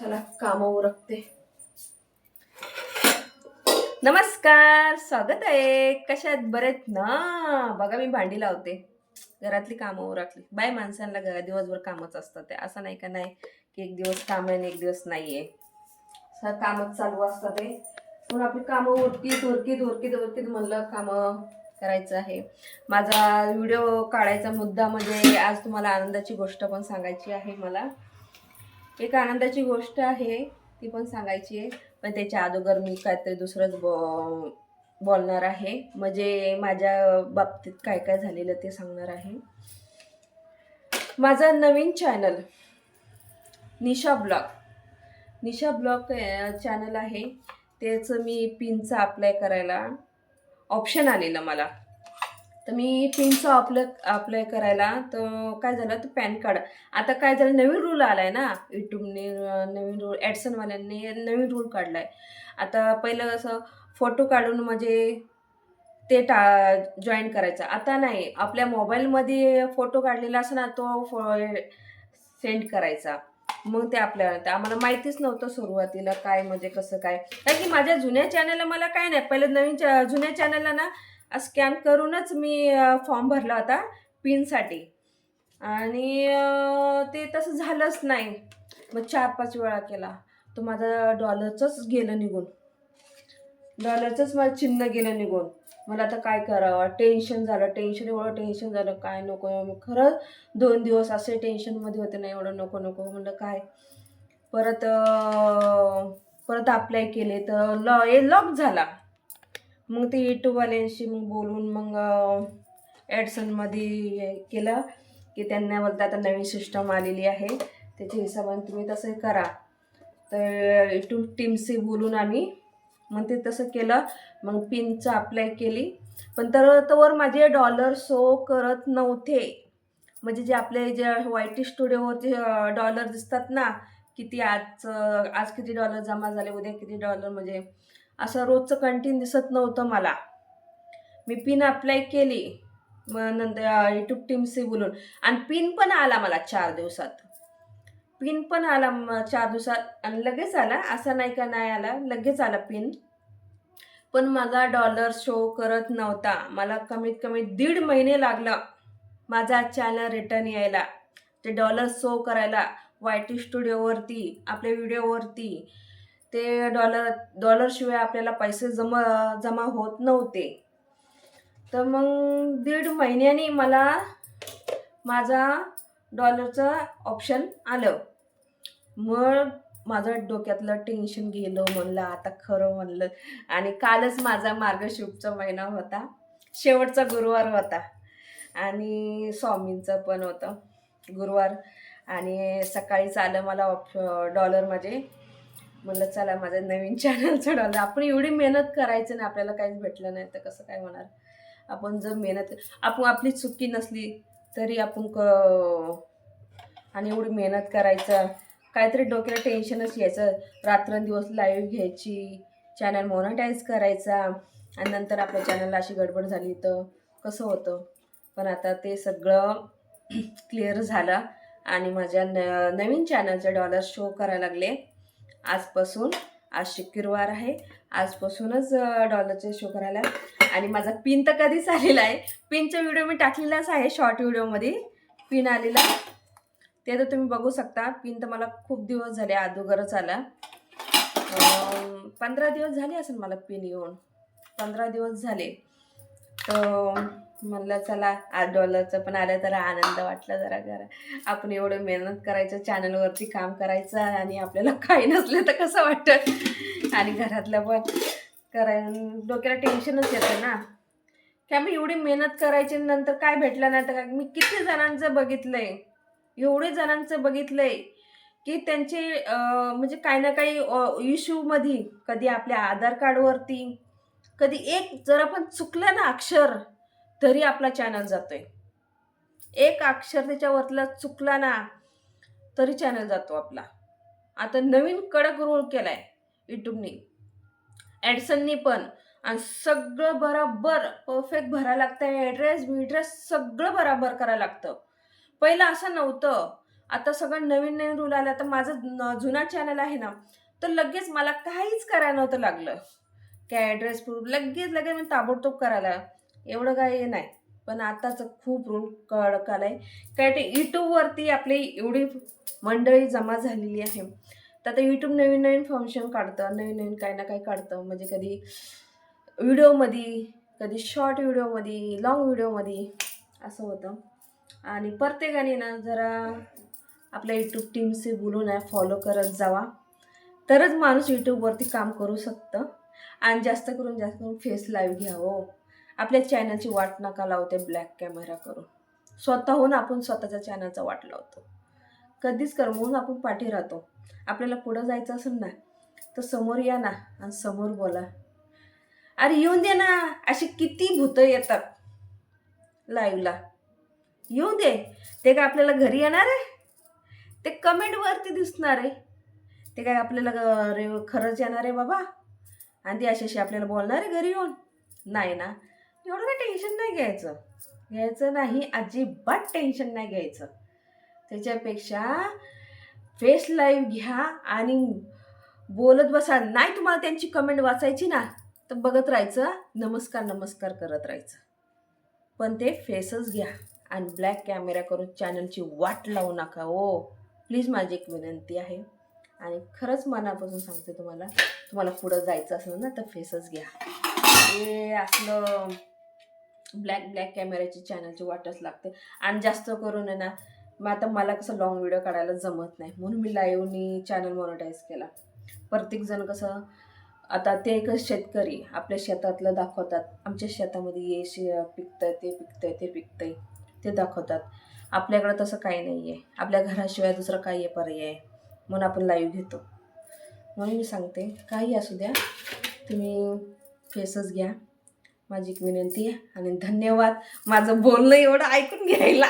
चला काम उरकते. नमस्कार स्वागत आहे. कशात बरेत ना? बघा मी भांडी लावते. घरातली कामं उरकली. बाय माणसांना घ- दिवसभर कामच असतं ते असं नाही का नाही की एक दिवस काम आहे आणि एक दिवस नाही आहे सर कामच चालू असतं ते म्हणून आपली कामं उरकीत उरकीत उरकीत उरकीत म्हणलं कामं करायचं आहे. माझा व्हिडिओ काढायचा मुद्दा म्हणजे आज तुम्हाला आनंदाची गोष्ट पण सांगायची आहे मला. एक आनंदाची गोष्ट आहे ती पण सांगायची आहे. पण त्याच्या अगोदर मी काहीतरी दुसरंच बॉ बोलणार आहे. म्हणजे माझ्या बाबतीत काय काय झालेलं ते सांगणार आहे. माझा नवीन channel Nisha blog. Nisha blog channel आहे. त्याचं मी पिनचा अप्लाय करायला ऑप्शन आलेलं मला. तर मी पिनचं आपलं अप्लाय करायला तर काय झालं तर पॅन कार्ड. आता काय झालं नवीन रूल आला आहे ना यूट्यूबने नवीन रूल ॲडसनवाल्यांनी नवीन रूल काढला आहे आता पहिलं असं फोटो काढून म्हणजे ते टा जॉईन करायचं. आता नाही आपल्या मोबाईलमध्ये फोटो काढलेला असं ना तो फो सेंड करायचा. मग ते आपल्याला आम्हाला माहितीच नव्हतं सुरुवातीला काय म्हणजे कसं काय. कारण की माझ्या जुन्या चॅनलला मला काय नाही पहिले नवीन चॅ जुन्या चॅनलला ना स्कॅन करूनच मी फॉर्म भरला होता पिनसाठी आणि ते तसं झालंच नाही. मग चार पाच वेळा केला. तो माझा डॉलरचंच गेलं निघून. डॉलरचंच माझं चिन्ह गेलं निघून. मला आता काय करावं? टेन्शन झालं. टेन्शन एवढं टेन्शन झालं. काय नको? मग खरंच दोन दिवस असे टेन्शनमध्ये होते नाही एवढं नको नको म्हणलं काय? परत परत अप्लाय केले तर लॉ हे लॉक झाला. मग ते यूट्यूबवाल्यांशी मग बोलून मग ॲडसनमध्ये केलं की त्यांना बोलतं आता नवीन सिस्टम आलेली आहे. त्याच्या हिशोबाने तुम्ही तसं करा. तर यूट्यूब टीमशी बोलून आम्ही मग ते तसं केलं. मग पिनचं अप्लाय केली. पण तर तोवर माझे डॉलर शो करत नव्हते. म्हणजे जे आपले जे वाय टी स्टुडिओवरचे डॉलर दिसतात ना किती आज आज किती डॉलर जमा झाले उद्या किती डॉलर म्हणजे असं रोजचं कंटिन्यू दिसत नव्हतं मला. मी पिन अप्लाय केली मग नंतर यूट्यूब टीमशी बोलून. आणि पिन पण आला मला चार दिवसात. पिन पण आला चार दिवसात. आणि लगेच आला असा नाही का नाही आला लगेच आला पिन पण माझा डॉलर शो करत नव्हता. मला कमीत कमी दीड महिने लागला माझा चॅनल रिटर्न यायला. ते डॉलर शो करायला वाय टी स्टुडिओवरती आपल्या व्हिडिओवरती ते डॉलर डॉलरशिवाय आपल्याला पैसे जमा जमा होत नव्हते. तर मग दीड महिन्यानी मला माझा डॉलरचं ऑप्शन आलं. मग माझं डोक्यातलं टेन्शन गेलं म्हणलं आता खरं म्हणलं. आणि कालच माझा मार्गशीर्षचा महिना होता. शेवटचा गुरुवार होता. आणि स्वामींचं पण होतं गुरुवार. आणि सकाळीच आलं मला ऑप डॉलर माझे म्हणलं चला माझ्या नवीन चॅनल डॉलर म्हणजे आपण एवढी मेहनत करायचं नाही आपल्याला काहीच भेटलं नाही तर कसं काय होणार? आपण जर मेहनत आपण आपली चुकी नसली तरी आपण क आणि एवढी मेहनत करायचं काहीतरी डोक्याला टेन्शनच यायचं. रात्रंदिवस लाईव्ह घ्यायची चॅनल मोनोटाईज करायचा आणि नंतर आपल्या चॅनलला अशी गडबड झाली तर कसं होतं? पण आता ते सगळं क्लिअर झालं आणि माझ्या न नवीन चॅनलचे डॉलर शो करायला लागले. आजपासून आज शुक्रवार आहे. आजपासूनच डॉलरचे शो करायला आणि माझा पिन तर कधीच आलेला आहे. पिनचा व्हिडिओ मी टाकलेलाच आहे शॉर्ट व्हिडिओमध्ये पिन आलेला. ते तर तुम्ही बघू शकता. पिन तर मला खूप दिवस झाले अगोदरच आला. पंधरा दिवस झाले असेल मला पिन येऊन. पंधरा दिवस झाले. म्हणलं चला आज डॉलरचं पण आलं तर आनंद वाटला जरा जरा आपण एवढं मेहनत करायचं चॅनलवरती काम करायचं आणि आपल्याला काही नसलं तर कसं वाटतं? आणि घरातलं पण कराय डोक्याला टेन्शनच येतं ना. काय मी एवढी मेहनत करायची नंतर काय भेटलं नाही तर काय? मी किती जणांचं बघितलंय एवढे जणांचं बघितलंय की त्यांचे म्हणजे काही ना काही इश्यूमध्ये कधी आपल्या आधार कार्डवरती कधी एक जरा पण चुकलं ना अक्षर तरी आपला चॅनल जातोय. एक अक्षर त्याच्यावरला चुकला ना तरी चॅनल जातो आपला. आता नवीन कडक रूल केलाय यूट्यूबनी. ॲडसननी पण. आणि सगळं बराबर परफेक्ट भरायला लागतं ॲड्रेस बिड्रेस सगळं बराबर करायला लागतं. पहिलं असं नव्हतं. आता सगळं नवीन नवीन रूल आला तर माझं जुना चॅनल आहे ना तर लगेच मला काहीच करायला नव्हतं लागलं. काय ॲड्रेस प्रूफ लगेच लगेच मी ताबडतोब करायला एवढं काही नाही. पण आताचं खूप रूल कडक आला आहे काय ते यूट्यूबवरती आपली एवढी मंडळी जमा झालेली आहे. तर आता यूट्यूब नवीन नवीन फंक्शन काढतं नवीन नवीन काही ना काही काढतं. म्हणजे कधी व्हिडिओमध्ये कधी शॉर्ट व्हिडिओमध्ये लॉंग व्हिडिओमध्ये असं होतं. आणि प्रत्येकाने ना जरा आपल्या यूट्यूब टीमशी बोलून आहे फॉलो करत जावा. तरच माणूस यूट्यूबवरती काम करू शकतं. आणि जास्त करून जास्त करून फेस लाईव्ह घ्या हो. आपल्या चॅनलची वाट नका लावते ब्लॅक कॅमेरा करून. स्वतःहून आपण स्वतःच्या चॅनलचा वाट लावतो. कधीच कर म्हणून आपण पाठी राहतो. आपल्याला पुढं जायचं असेल ना तर समोर या ना आणि समोर बोला. अरे येऊन दे ना अशी किती भूतं येतात लाईव्हला. येऊ दे. ते काय आपल्याला घरी येणार आहे? ते कमेंटवरती दिसणार आहे. ते काय आपल्याला रे खरंच येणार आहे बाबा? आणि ती अशी अशी आपल्याला बोलणार आहे घरी येऊन. नाही ना. एवढं काय टेन्शन नाही घ्यायचं. घ्यायचं नाही अजिबात टेन्शन नाही घ्यायचं. त्याच्यापेक्षा फेस लाईव्ह घ्या आणि बोलत बसा. नाही तुम्हाला त्यांची कमेंट वाचायची ना तर बघत राहायचं. नमस्कार नमस्कार करत राहायचं. पण ते फेसच घ्या आणि ब्लॅक कॅमेरा करून चॅनलची वाट लावू नका हो. ओ प्लीज माझी एक विनंती आहे. आणि खरंच मनापासून सांगते तुम्हाला तुम्हाला पुढं जायचं असेल ना तर फेसच घ्या. हे असलं ब्लॅक ब्लॅक कॅमेऱ्याची चॅनलची वाटच लागते. आणि जास्त करून आहे ना मग आता मला कसं लॉंग व्हिडिओ काढायला जमत नाही. म्हणून मी लाईव्हनी चॅनल मॉनिटाईज केला. प्रत्येकजण कसं आता ते एक शेतकरी आपल्या शेतातलं दाखवतात. आमच्या शेतामध्ये ये शे पिकतंय ते पिकतंय ते पिकतंय. ते दाखवतात. आपल्याकडं तसं काही नाही आहे आपल्या घराशिवाय दुसरं काही आहे पर्याय. आहे म्हणून आपण लाईव्ह घेतो. म्हणून मी सांगते काही असू द्या. तुम्ही फेसच घ्या. माझी एक विनंती आहे आणि धन्यवाद. माझं बोलणं एवढं ऐकून घ्यायला.